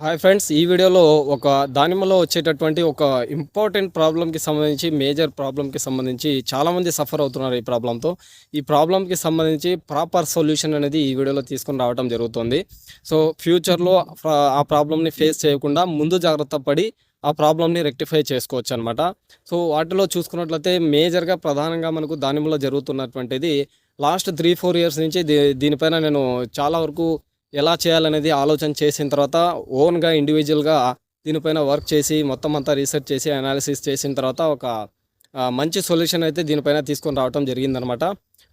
Hi friends ఈ వీడియోలో ఒక దానిమ్మలో వచ్చేటటువంటి ఒక ఇంపార్టెంట్ ప్రాబ్లంకి సంబంధించి మేజర్ ప్రాబ్లంకి సంబంధించి చాలామంది సఫర్ అవుతున్నారు ఈ ప్రాబ్లంతో. ఈ ప్రాబ్లంకి సంబంధించి ప్రాపర్ సొల్యూషన్ అనేది ఈ వీడియోలో తీసుకొని రావడం జరుగుతుంది. సో ఫ్యూచర్లో ఆ ప్రాబ్లమ్ని ఫేస్ చేయకుండా ముందు జాగ్రత్త పడి ఆ ప్రాబ్లమ్ని రెక్టిఫై చేసుకోవచ్చు అనమాట సో వాటిలో చూసుకున్నట్లయితే మేజర్గా ప్రధానంగా మనకు దానిమ్మలో జరుగుతున్నటువంటిది లాస్ట్ త్రీ ఫోర్ ఇయర్స్ నుంచి దీ- దీనిపైన నేను చాలా వరకు ఎలా చేయాలనేది ఆలోచన చేసిన తర్వాత ఓన్గా ఇండివిజువల్గా దీనిపైన వర్క్ చేసి మొత్తం అంతా రీసెర్చ్ చేసి అనాలిసిస్ చేసిన తర్వాత ఒక మంచి సొల్యూషన్ అయితే దీనిపైన తీసుకొని రావడం జరిగిందనమాట.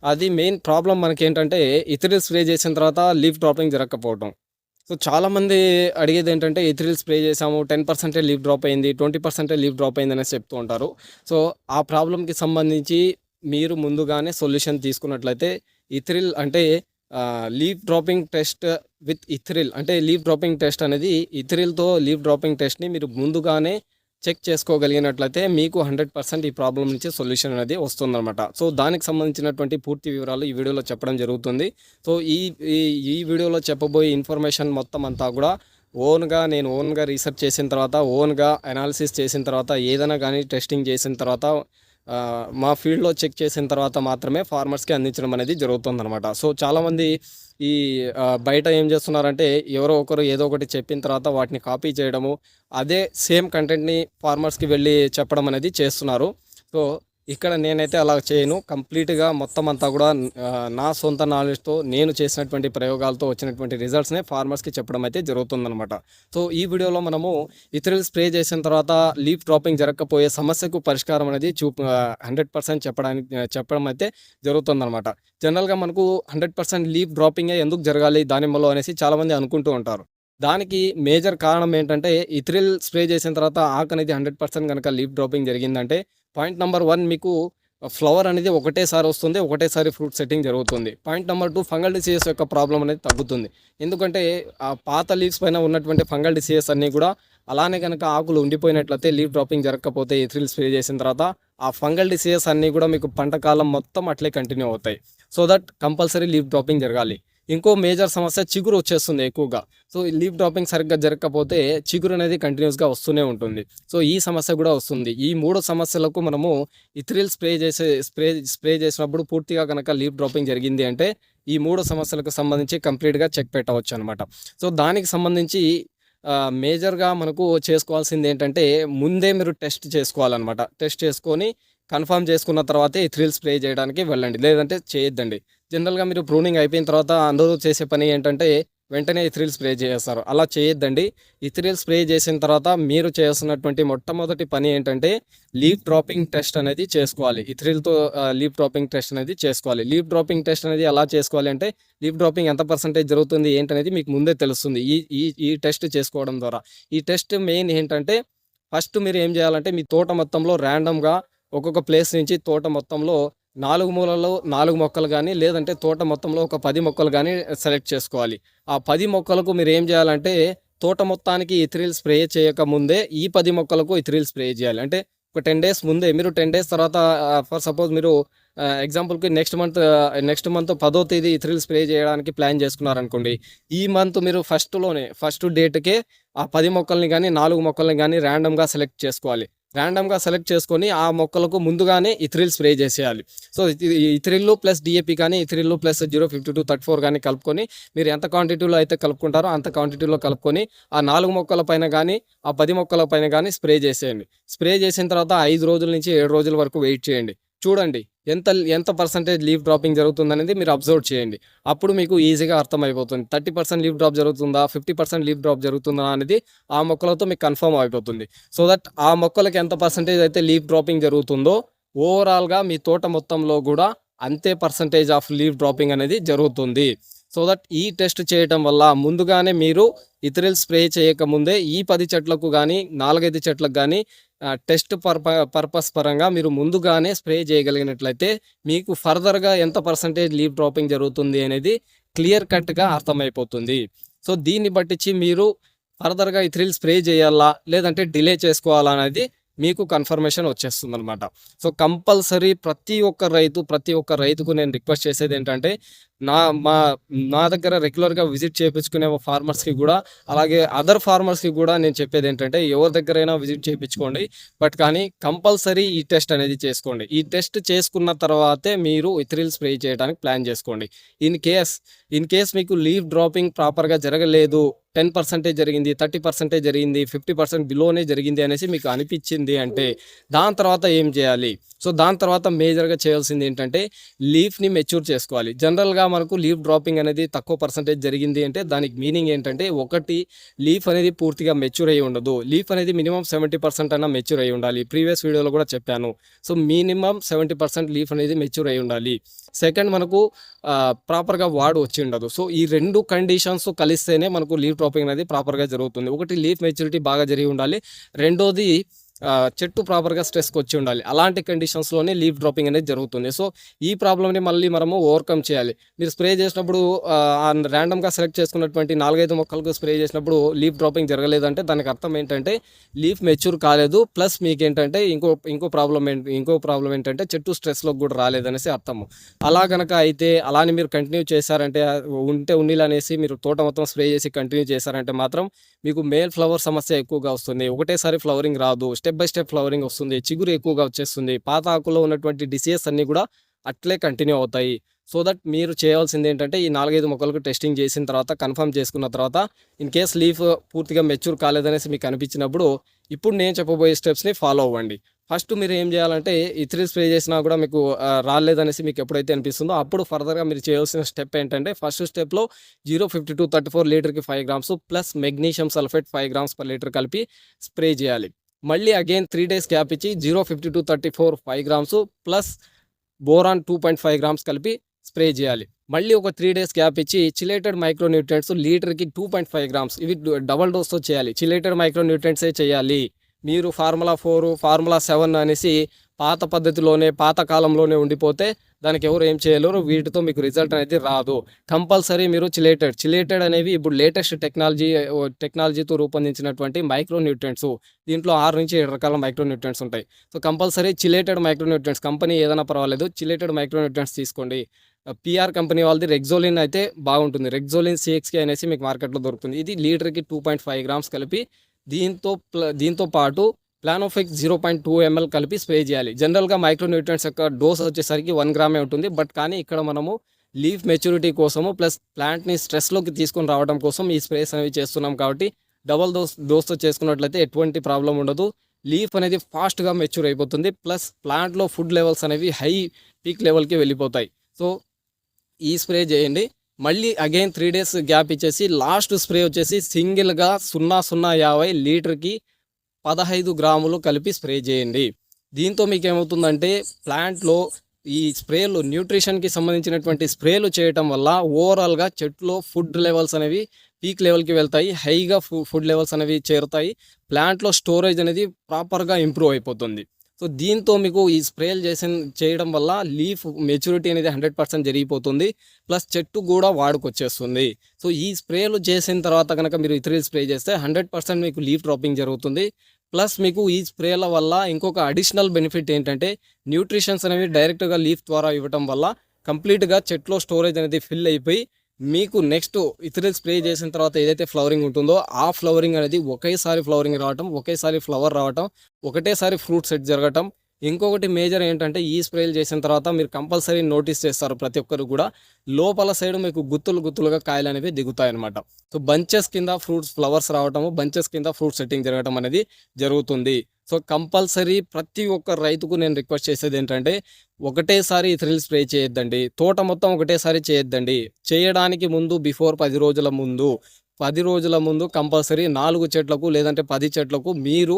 అది మెయిన్ ప్రాబ్లం మనకి ఏంటంటే ఇథిరిల్ స్ప్రే చేసిన తర్వాత లీఫ్ డ్రాపింగ్ జరగకపోవడం సో చాలామంది అడిగేది ఏంటంటే ఇథిరిల్ స్ప్రే చేసాము టెన్ పర్సెంటే లీఫ్ డ్రాప్ అయింది ట్వంటీ పర్సెంటే లీఫ్ డ్రాప్ అయింది అనేసి చెప్తూ ఉంటారు. సో ఆ ప్రాబ్లంకి సంబంధించి మీరు ముందుగానే సొల్యూషన్ తీసుకున్నట్లయితే ఇథిరిల్ అంటే leave dropping test with Ethrel అంటే లీవ్ డ్రాపింగ్ టెస్ట్ అనేది ఇథ్రిల్తో లీవ్ డ్రాపింగ్ టెస్ట్ని మీరు ముందుగానే చెక్ చేసుకోగలిగినట్లయితే మీకు హండ్రెడ్ పర్సెంట్ ఈ ప్రాబ్లం నుంచి సొల్యూషన్ అనేది వస్తుందన్నమాట. సో దానికి సంబంధించినటువంటి పూర్తి వివరాలు ఈ వీడియోలో చెప్పడం జరుగుతుంది. సో ఈ ఈ- ఈ వీడియోలో చెప్పబోయే ఇన్ఫర్మేషన్ మొత్తం అంతా కూడా ఓన్గా నేను ఓన్గా రీసెర్చ్ చేసిన తర్వాత ఓన్గా అనాలిసిస్ చేసిన తర్వాత ఏదైనా కానీ టెస్టింగ్ చేసిన తర్వాత మా ఫీల్డ్లో చెక్ చేసిన తర్వాత మాత్రమే ఫార్మర్స్కి అందించడం అనేది జరుగుతుందన్నమాట. సో చాలామంది ఈ బయట ఏం చేస్తున్నారంటే ఎవరో ఒకరు ఏదో ఒకటి చెప్పిన తర్వాత వాటిని కాపీ చేయడము అదే సేమ్ కంటెంట్ని ఫార్మర్స్కి వెళ్ళి చెప్పడం అనేది చేస్తున్నారు. సో ఇక్కడ నేనైతే అలా చేయను. కంప్లీట్గా మొత్తం అంతా కూడా నా సొంత నాలెడ్జ్తో నేను చేసినటువంటి ప్రయోగాలతో వచ్చినటువంటి రిజల్ట్స్నే ఫార్మర్స్కి చెప్పడం అయితే జరుగుతుందనమాట సో ఈ వీడియోలో మనము ఇతరులు స్ప్రే చేసిన తర్వాత లీఫ్ డ్రాపింగ్ జరగకపోయే సమస్యకు పరిష్కారం అనేది చూ హండ్రెడ్ పర్సెంట్ చెప్పడానికి చెప్పడం అయితే జరుగుతుందనమాట జనరల్గా మనకు హండ్రెడ్ పర్సెంట్ లీఫ్ డ్రాపింగే ఎందుకు జరగాలి దానిమ్మలో అనేసి చాలామంది అనుకుంటూ ఉంటారు. దానికి మేజర్ కారణం ఏంటంటే ఇథ్రిల్ స్ప్రే చేసిన తర్వాత ఆకు అనేది హండ్రెడ్ పర్సెంట్ కనుక లీఫ్ డ్రాపింగ్ జరిగిందంటే పాయింట్ నెంబర్ వన్ మీకు ఫ్లవర్ అనేది ఒకటేసారి వస్తుంది ఒకటేసారి ఫ్రూట్ సెట్టింగ్ జరుగుతుంది. Point number two fungal diseases యొక్క ప్రాబ్లం అనేది తగ్గుతుంది. ఎందుకంటే ఆ పాత లీవ్స్ పైన ఉన్నటువంటి ఫంగల్ డిసీజెస్ అన్నీ కూడా అలానే కనుక ఆకులు ఉండిపోయినట్లయితే లీఫ్ డ్రాపింగ్ జరగకపోతే ఎథ్రిల్ స్ప్రే చేసిన తర్వాత ఆ ఫంగల్ డిసీజెస్ అన్నీ కూడా మీకు పంట కాలం మొత్తం అట్లే కంటిన్యూ అవుతాయి. So that compulsory leaf dropping జరగాలి. ఇంకో మేజర్ సమస్య చిగురు వచ్చేస్తుంది ఎక్కువగా. సో ఈ లీఫ్ డ్రాపింగ్ సరిగ్గా జరగకపోతే చిగురు అనేది కంటిన్యూస్గా వస్తూనే ఉంటుంది. సో ఈ సమస్య కూడా వస్తుంది. ఈ మూడు సమస్యలకు మనము ఇథ్రిల్ స్ప్రే చేసే స్ప్రే స్ప్రే చేసినప్పుడు పూర్తిగా కనుక లీఫ్ డ్రాపింగ్ జరిగింది అంటే ఈ మూడు సమస్యలకు సంబంధించి కంప్లీట్గా చెక్ పెట్టవచ్చు అనమాట సో దానికి సంబంధించి మేజర్గా మనకు చేసుకోవాల్సింది ఏంటంటే ముందే మీరు టెస్ట్ చేసుకోవాలన్నమాట. టెస్ట్ చేసుకొని కన్ఫర్మ్ చేసుకున్న తర్వాతే ఇథ్రిల్ స్ప్రే చేయడానికి వెళ్ళండి. లేదంటే చేయొద్దండి. జనరల్గా మీరు ప్రూనింగ్ అయిపోయిన తర్వాత అందరూ చేసే పని ఏంటంటే వెంటనే ఇథ్రిల్ స్ప్రే చేస్తారు. అలా చేయొద్దండి. ఇథ్రిల్ స్ప్రే చేసిన తర్వాత మీరు చేస్తున్నటువంటి మొట్టమొదటి పని ఏంటంటే లీఫ్ డ్రాపింగ్ టెస్ట్ అనేది చేసుకోవాలి. ఇథ్రిల్తో లీఫ్ డ్రాపింగ్ టెస్ట్ అనేది చేసుకోవాలి. లీఫ్ డ్రాపింగ్ టెస్ట్ అనేది ఎలా చేసుకోవాలి అంటే లీఫ్ డ్రాపింగ్ ఎంత పర్సెంటేజ్ జరుగుతుంది ఏంటనేది మీకు ముందే తెలుస్తుంది. ఈ ఈ ఈ టెస్ట్ చేసుకోవడం ద్వారా. ఈ టెస్ట్ మెయిన్ ఏంటంటే ఫస్ట్ మీరు ఏం చేయాలంటే మీ తోట మొత్తంలో ర్యాండమ్గా ఒక్కొక్క ప్లేస్ నుంచి తోట మొత్తంలో నాలుగు మూలలో నాలుగు మొక్కలు కానీ లేదంటే తోట మొత్తంలో ఒక పది మొక్కలు కానీ సెలెక్ట్ చేసుకోవాలి. ఆ పది మొక్కలకు మీరు ఏం చేయాలంటే తోట మొత్తానికి ఇథ్రిల్ స్ప్రే చేయక ముందే ఈ పది మొక్కలకు ఇథ్రిల్ స్ప్రే చేయాలి. అంటే ఒక టెన్ డేస్ ముందే మీరు టెన్ డేస్ తర్వాత ఫర్ సపోజ్ మీరు ఎగ్జాంపుల్కి నెక్స్ట్ మంత్ నెక్స్ట్ మంత్ పదో తేదీ ఇథ్రిల్ స్ప్రే చేయడానికి ప్లాన్ చేసుకున్నారనుకోండి ఈ మంత్ మీరు ఫస్ట్లోనే ఫస్ట్ డేట్కే ఆ పది మొక్కల్ని కానీ నాలుగు మొక్కల్ని కానీ ర్యాండమ్గా సెలెక్ట్ చేసుకోవాలి. ర్యాండమ్గా సెలెక్ట్ చేసుకొని ఆ మొక్కలకు ముందుగానే ఇథ్రిల్ స్ప్రే చేసేయాలి. సో ఇథ్రిల్లు ప్లస్ డిఏపి కానీ Ethrel plus zero fifty two thirty four కానీ కలుపుకొని మీరు ఎంత క్వాంటిటీలో అయితే కలుపుకుంటారో అంత క్వాంటిటీలో కలుపుకొని ఆ నాలుగు మొక్కల పైన కానీ ఆ పది మొక్కల పైన కానీ స్ప్రే చేసేయండి. స్ప్రే చేసిన తర్వాత ఐదు రోజుల నుంచి ఏడు రోజుల వరకు వెయిట్ చేయండి. చూడండి ఎంత ఎంత పర్సంటేజ్ లీవ్ డ్రాపింగ్ జరుగుతుందనేది మీరు అబ్జర్వ్ చేయండి. అప్పుడు మీకు ఈజీగా అర్థమైపోతుంది. థర్టీ పర్సెంట్ లీవ్ డ్రాప్ జరుగుతుందా? ఫిఫ్టీ పర్సెంట్ లీవ్ డ్రాప్ జరుగుతుందా అనేది ఆ మొక్కలతో మీకు కన్ఫర్మ్ అయిపోతుంది. సో దట్ ఆ మొక్కలకి ఎంత పర్సంటేజ్ అయితే లీవ్ డ్రాపింగ్ జరుగుతుందో ఓవరాల్గా మీ తోట మొత్తంలో కూడా అంతే పర్సంటేజ్ ఆఫ్ లీవ్ డ్రాపింగ్ అనేది జరుగుతుంది. సో దట్ ఈ టెస్ట్ చేయటం వల్ల ముందుగానే మీరు ఇథరిల్ స్ప్రే చేయకముందే ఈ పది చెట్లకు కానీ నాలుగైదు చెట్లకు కానీ టెస్ట్ పర్ప పర్పస్ పరంగా మీరు ముందుగానే స్ప్రే చేయగలిగినట్లయితే మీకు ఫర్దర్గా ఎంత పర్సంటేజ్ లీవ్ డ్రాపింగ్ జరుగుతుంది అనేది క్లియర్ కట్గా అర్థమైపోతుంది. సో దీన్ని బట్టించి మీరు ఫర్దర్గా ఇథ్రిల్ స్ప్రే చేయాలా లేదంటే డిలే చేసుకోవాలా అనేది మీకు కన్ఫర్మేషన్ వచ్చేస్తుంది అనమాట సో కంపల్సరీ ప్రతి ఒక్క రైతు ప్రతి ఒక్క రైతుకు నేను రిక్వెస్ట్ చేసేది ఏంటంటే నా మా నా దగ్గర రెగ్యులర్గా విజిట్ చేయించుకునే ఫార్మర్స్కి కూడా అలాగే అదర్ ఫార్మర్స్కి కూడా నేను చెప్పేది ఏంటంటే ఎవరి దగ్గరైనా విజిట్ చేయించుకోండి బట్ కానీ కంపల్సరీ ఈ టెస్ట్ అనేది చేసుకోండి. ఈ టెస్ట్ చేసుకున్న తర్వాతే మీరు ఇథ్రిల్ స్ప్రే చేయడానికి ప్లాన్ చేసుకోండి. ఇన్ కేస్ ఇన్ కేస్ మీకు లీవ్ డ్రాపింగ్ ప్రాపర్గా జరగలేదు టెన్ పర్సెంటేజ్ జరిగింది థర్టీ పర్సెంటేజ్ జరిగింది ఫిఫ్టీ పర్సెంట్ బిలోనే జరిగింది అనేసి మీకు అనిపించింది అంటే దాని తర్వాత ఏం చేయాలి? సో దాని తర్వాత మేజర్గా చేయాల్సింది ఏంటంటే లీఫ్ని మెచ్యూర్ చేసుకోవాలి. జనరల్గా మనకు లీఫ్ డ్రాపింగ్ అనేది తక్కువ పర్సెంటేజ్ జరిగింది అంటే దానికి మీనింగ్ ఏంటంటే ఒకటి లీఫ్ అనేది పూర్తిగా మెచ్యూర్ అయ్యి ఉండదు. లీఫ్ అనేది మినిమం సెవెంటీ పర్సెంట్ అయినా మెచ్యూర్ అయ్యి ఉండాలి. ప్రీవియస్ వీడియోలో కూడా చెప్పాను. So minimum seventy percent leaf అనేది మెచ్యూర్ అయ్యి ఉండాలి. సెకండ్ మనకు ప్రాపర్గా వాడు వచ్చి ఉండదు. సో ఈ రెండు కండిషన్స్ కలిస్తేనే మనకు లీఫ్ డ్రాపింగ్ అనేది ప్రాపర్గా జరుగుతుంది. ఒకటి లీఫ్ మెచ్యూరిటీ బాగా జరిగి ఉండాలి. రెండోది చెట్టు ప్రాపర్గా స్ట్రెస్కి వచ్చి ఉండాలి. అలాంటి కండిషన్స్లోనే లీఫ్ డ్రాపింగ్ అనేది జరుగుతుంది. సో ఈ ప్రాబ్లమ్ని మళ్ళీ మనము ఓవర్కమ్ చేయాలి. మీరు స్ప్రే చేసినప్పుడు ర్యాండమ్గా సెలెక్ట్ చేసుకున్నటువంటి నాలుగైదు మొక్కలకు స్ప్రే చేసినప్పుడు లీఫ్ డ్రాపింగ్ జరగలేదంటే దానికి అర్థం ఏంటంటే లీఫ్ మెచ్యూర్ కాలేదు. ప్లస్ మీకు ఏంటంటే ఇంకో ఇంకో ప్రాబ్లం ఏంటి ఇంకో ప్రాబ్లం ఏంటంటే చెట్టు స్ట్రెస్లోకి కూడా రాలేదనేసి అర్థము. అలా కనుక అయితే అలానే మీరు కంటిన్యూ చేశారంటే ఉంటే ఉన్నీలు అనేసి మీరు తోట మొత్తం స్ప్రే చేసి కంటిన్యూ చేశారంటే మాత్రం మీకు మేల్ ఫ్లవర్ సమస్య ఎక్కువగా వస్తుంది. ఒకటేసారి ఫ్లవరింగ్ రాదు. స్టెప్ బై స్టెప్ ఫ్లవరింగ్ వస్తుంది చిగురు ఎక్కువగా వచ్చేస్తుంది పాత ఆకులో ఉన్నటువంటి డిసీజెస్ అన్నీ కూడా అట్లే కంటిన్యూ అవుతాయి. సో దట్ మీరు చేయాల్సింది ఏంటంటే ఈ నాలుగైదు మొక్కలకు టెస్టింగ్ చేసిన తర్వాత కన్ఫర్మ్ చేసుకున్న తర్వాత ఇన్ కేస్ లీఫ్ పూర్తిగా మెచ్యూర్ కాలేదనేసి మీకు అనిపించినప్పుడు ఇప్పుడు నేను చెప్పబోయే స్టెప్స్ని ఫాలో అవ్వండి. ఫస్ట్ మీరు ఏం చేయాలంటే ఇత్రి స్ప్రే చేసినా కూడా మీకు రాలేదనేసి మీకు ఎప్పుడైతే అనిపిస్తుందో అప్పుడు ఫర్దర్గా మీరు చేయాల్సిన స్టెప్ ఏంటంటే ఫస్ట్ స్టెప్లో zero fifty two thirty four లీటర్కి five grams plus magnesium sulphate five grams per litre కలిపి స్ప్రే చేయాలి. మళ్ళీ అగైన్ త్రీ డేస్ గ్యాప్ ఇచ్చి zero fifty two thirty four five grams plus boron two point five grams కలిపి spray చేయాలి. మళ్ళీ ఒక three days gap ఇచ్చి chelated micronutrients లీటర్కి టూ పాయింట్ ఫైవ్ గ్రామ్స్ ఇవి డబల్ డోస్తో చేయాలి. చిలేటెడ్ మైక్రోన్యూట్రియంట్సే చేయాలి? మీరు ఫార్ములా ఫోర్ ఫార్ములా సెవెన్ అనేసి పాత పద్ధతిలోనే పాత కాలంలోనే ఉండిపోతే దానికి ఎవరు ఏం చేయలేరు వీటితో మీకు రిజల్ట్ అనేది రాదు. కంపల్సరీ మీరు చిలేటెడ్ చిలేటెడ్ అనేవి ఇప్పుడు లేటెస్ట్ టెక్నాలజీ టెక్నాలజీతో రూపొందించినటువంటి మైక్రో న్యూట్రియంట్స్ దీంట్లో ఆరు నుంచి ఏడు రకాల మైక్రో న్యూట్రియంట్స్ ఉంటాయి. So compulsory chelated micronutrients company ఏదైనా పర్వాలేదు చిలేటెడ్ మైక్రో న్యూట్రియంట్స్ తీసుకోండి పిఆర్ కంపెనీ వాళ్ళది రెగ్జోలిన్ అయితే బాగుంటుంది. రెగ్జోలిన్ సిఎక్స్కి అనేసి మీకు మార్కెట్లో దొరుకుతుంది. ఇది లీటర్కి టూ పాయింట్ ఫైవ్ గ్రామ్స్ కలిపి దీంతో ప్ల దీంతో పాటు Planofix zero point two ML కలిపి స్ప్రే చేయాలి. జనరల్గా మైక్రోన్యూట్రియంట్స్ యొక్క డోస్ వచ్చేసరికి వన్ గ్రామే ఉంటుంది. బట్ కానీ ఇక్కడ మనము లీఫ్ మెచ్యూరిటీ కోసము ప్లస్ ప్లాంట్ని స్ట్రెస్లోకి తీసుకొని రావడం కోసం ఈ స్ప్రేస్ అనేవి చేస్తున్నాం కాబట్టి డబల్ డోస్ డోస్తో చేసుకున్నట్లయితే ఎటువంటి ప్రాబ్లం ఉండదు. లీఫ్ అనేది ఫాస్ట్గా మెచ్యూర్ అయిపోతుంది. ప్లస్ ప్లాంట్లో ఫుడ్ లెవెల్స్ అనేవి హై పీక్ లెవెల్కి వెళ్ళిపోతాయి. సో ఈ స్ప్రే చేయండి. మళ్ళీ అగైన్ త్రీ డేస్ గ్యాప్ ఇచ్చేసి లాస్ట్ స్ప్రే వచ్చేసి సింగిల్గా సున్నా సున్నా యాభై లీటర్కి పదహైదు గ్రాములు కలిపి స్ప్రే చేయండి. దీంతో మీకు ఏమవుతుందంటే ప్లాంట్లో ఈ స్ప్రేలు న్యూట్రిషన్కి సంబంధించినటువంటి స్ప్రేలు చేయటం వల్ల ఓవరాల్గా చెట్లో ఫుడ్ లెవెల్స్ అనేవి పీక్ లెవెల్కి వెళ్తాయి హైగా ఫుడ్ లెవెల్స్ అనేవి చేరుతాయి. ప్లాంట్లో స్టోరేజ్ అనేది ప్రాపర్గా ఇంప్రూవ్ అయిపోతుంది. సో దీంతో మీకు ఈ స్ప్రేలు చేసిన చేయడం వల్ల లీఫ్ మెచ్యూరిటీ అనేది హండ్రెడ్ పర్సెంట్ జరిగిపోతుంది. ప్లస్ చెట్టు కూడా వాడుకొచ్చేస్తుంది. సో ఈ స్ప్రేలు చేసిన తర్వాత కనుక మీరు ఇతరులు స్ప్రే చేస్తే హండ్రెడ్ పర్సెంట్ మీకు లీఫ్ డ్రాపింగ్ జరుగుతుంది. ప్లస్ మీకు ఈ స్ప్రేల వల్ల ఇంకొక అడిషనల్ బెనిఫిట్ ఏంటంటే న్యూట్రిషన్స్ అనేవి డైరెక్ట్గా లీఫ్ ద్వారా ఇవ్వటం వల్ల కంప్లీట్గా చెట్లో స్టోరేజ్ అనేది ఫిల్ అయిపోయి మీకు నెక్స్ట్ ఇతర స్ప్రే చేసిన తర్వాత ఏదైతే ఫ్లవరింగ్ ఉంటుందో ఆ ఫ్లవరింగ్ అనేది ఒకేసారి ఫ్లవరింగ్ రావటం ఒకేసారి ఫ్లవర్ రావటం ఒకటేసారి ఫ్రూట్ సెట్ జరగటం ఇంకొకటి మేజర్ ఏంటంటే ఈ స్ప్రేలు చేసిన తర్వాత మీరు కంపల్సరీ నోటీస్ చేస్తారు ప్రతి ఒక్కరు కూడా. లోపల సైడ్ మీకు గుత్తులు గుత్తులుగా కాయలు అనేవి దిగుతాయి అనమాట సో బంచెస్ కింద ఫ్రూట్స్ ఫ్లవర్స్ రావటము బంచెస్ కింద ఫ్రూట్ సెట్టింగ్ జరగటం అనేది జరుగుతుంది. సో కంపల్సరీ ప్రతి ఒక్క రైతుకు నేను రిక్వెస్ట్ చేసేది ఏంటంటే ఒకటేసారి థ్రిల్ స్ప్రే చేయొద్దండి. తోట మొత్తం ఒకటేసారి చేయొద్దండి. చేయడానికి ముందు బిఫోర్ పది రోజుల ముందు పది రోజుల ముందు కంపల్సరీ నాలుగు చెట్లకు లేదంటే పది చెట్లకు మీరు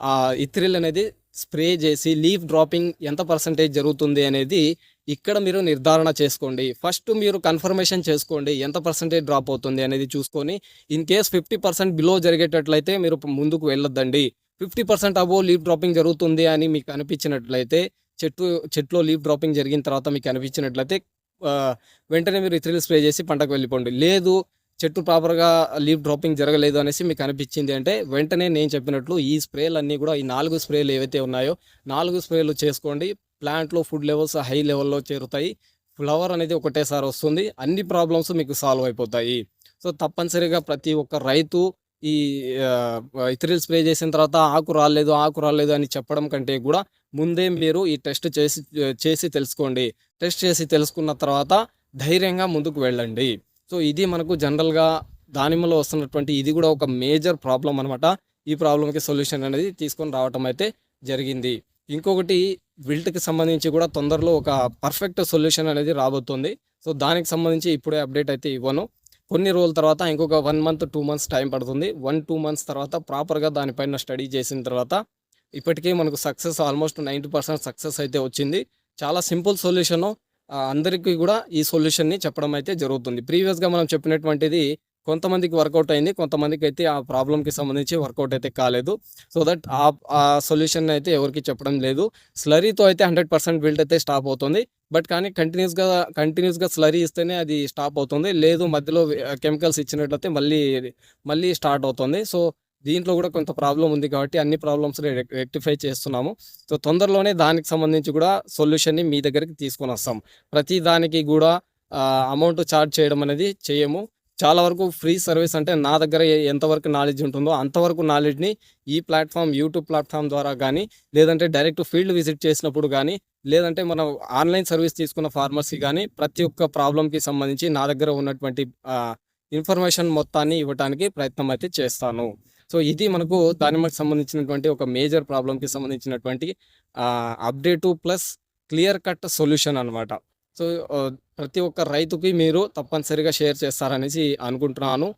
ఆ ఇథ్రిల్ అనేది స్ప్రే చేసి లీఫ్ డ్రాపింగ్ ఎంత పర్సంటేజ్ జరుగుతుంది అనేది ఇక్కడ మీరు నిర్ధారణ చేసుకోండి. ఫస్ట్ మీరు కన్ఫర్మేషన్ చేసుకోండి ఎంత పర్సంటేజ్ డ్రాప్ అవుతుంది అనేది చూసుకొని in case fifty percent below జరిగేటట్లయితే మీరు ముందుకు వెళ్ళొద్దండి. Fifty percent above leaf dropping జరుగుతుంది అని మీకు అనిపించినట్లయితే చెట్టు చెట్లో లీఫ్ డ్రాపింగ్ జరిగిన తర్వాత మీకు అనిపించినట్లయితే వెంటనే మీరు ఇత్రిల్ స్ప్రే చేసి పంటకు వెళ్ళిపోండి. లేదు చెట్టు ప్రాపర్గా లీఫ్ డ్రాపింగ్ జరగలేదు అనేసి మీకు అనిపించింది అంటే వెంటనే నేను చెప్పినట్లు ఈ స్ప్రేలు అన్నీ కూడా ఈ నాలుగు స్ప్రేలు ఏవైతే ఉన్నాయో నాలుగు స్ప్రేలు చేసుకోండి. ప్లాంట్లో ఫుడ్ లెవెల్స్ హై లెవెల్లో చేరుతాయి. ఫ్లవర్ అనేది ఒకటేసారి వస్తుంది. అన్ని ప్రాబ్లమ్స్ మీకు సాల్వ్ అయిపోతాయి. సో తప్పనిసరిగా ప్రతి ఒక్క రైతు ఈ ఇథరిల్ స్ప్రే చేసిన తర్వాత ఆకు రాలేదు ఆకు రాలేదు అని చెప్పడం కంటే కూడా ముందే మీరు ఈ టెస్ట్ చేసి చేసి తెలుసుకోండి. టెస్ట్ చేసి తెలుసుకున్న తర్వాత ధైర్యంగా ముందుకు వెళ్ళండి. సో ఇది మనకు జనరల్గా దానిమ్మలో వస్తున్నటువంటి ఇది కూడా ఒక మేజర్ ప్రాబ్లం అనమాట ఈ ప్రాబ్లంకి సొల్యూషన్ అనేది తీసుకొని రావటం అయితే జరిగింది. ఇంకొకటి విల్ట్కి సంబంధించి కూడా తొందరలో ఒక పర్ఫెక్ట్ సొల్యూషన్ అనేది రాబోతుంది. సో దానికి సంబంధించి ఇప్పుడే అప్డేట్ అయితే ఇవ్వను. కొన్ని రోజుల తర్వాత ఇంకొక one month two months time పడుతుంది. వన్ టూ మంత్స్ తర్వాత ప్రాపర్గా దానిపైన స్టడీ చేసిన తర్వాత ఇప్పటికే మనకు success almost ninety percent success అయితే వచ్చింది. చాలా సింపుల్ సొల్యూషను. అందరికీ కూడా ఈ సొల్యూషన్ని చెప్పడం అయితే జరుగుతుంది. ప్రీవియస్గా మనం చెప్పినటువంటిది కొంతమందికి వర్కౌట్ అయింది కొంతమందికి అయితే ఆ ప్రాబ్లంకి సంబంధించి వర్కౌట్ అయితే కాలేదు. సో దట్ ఆ సొల్యూషన్ అయితే ఎవరికి చెప్పడం లేదు. స్లరీతో అయితే హండ్రెడ్ పర్సెంట్ బిల్డ్ అయితే స్టాప్ అవుతుంది. బట్ కానీ కంటిన్యూస్గా కంటిన్యూస్గా స్లరీ ఇస్తేనే అది స్టాప్ అవుతుంది. లేదు మధ్యలో కెమికల్స్ ఇచ్చినట్లయితే మళ్ళీ మళ్ళీ స్టార్ట్ అవుతుంది. సో దీంట్లో కూడా కొంత ప్రాబ్లం ఉంది కాబట్టి అన్ని ప్రాబ్లమ్స్ రెక్టిఫై చేస్తున్నాము. సో తొందరలోనే దానికి సంబంధించి కూడా సొల్యూషన్ని మీ దగ్గరికి తీసుకొని వస్తాం. ప్రతి దానికి కూడా అమౌంట్ చార్జ్ చేయడం అనేది చేయము. చాలా వరకు ఫ్రీ సర్వీస్ అంటే నా దగ్గర ఎంతవరకు నాలెడ్జ్ ఉంటుందో అంతవరకు నాలెడ్జ్ని ఈ ప్లాట్ఫామ్ యూట్యూబ్ ప్లాట్ఫామ్ ద్వారా కానీ లేదంటే డైరెక్ట్ ఫీల్డ్ విజిట్ చేసినప్పుడు కానీ లేదంటే మనం ఆన్లైన్ సర్వీస్ తీసుకున్న ఫార్మర్స్కి కానీ ప్రతి ఒక్క ప్రాబ్లంకి సంబంధించి నా దగ్గర ఉన్నటువంటి ఇన్ఫర్మేషన్ మొత్తాన్ని ఇవ్వడానికి ప్రయత్నం అయితే చేస్తాను. సో ఇది మనకు దానిమ్మకి సంబంధించినటువంటి ఒక మేజర్ ప్రాబ్లంకి సంబంధించినటువంటి update plus clear cut solution అనమాట సో ప్రతి ఒక్క రైతుకి మీరు తప్పనిసరిగా షేర్ చేస్తారనేసి అనుకుంటున్నాను.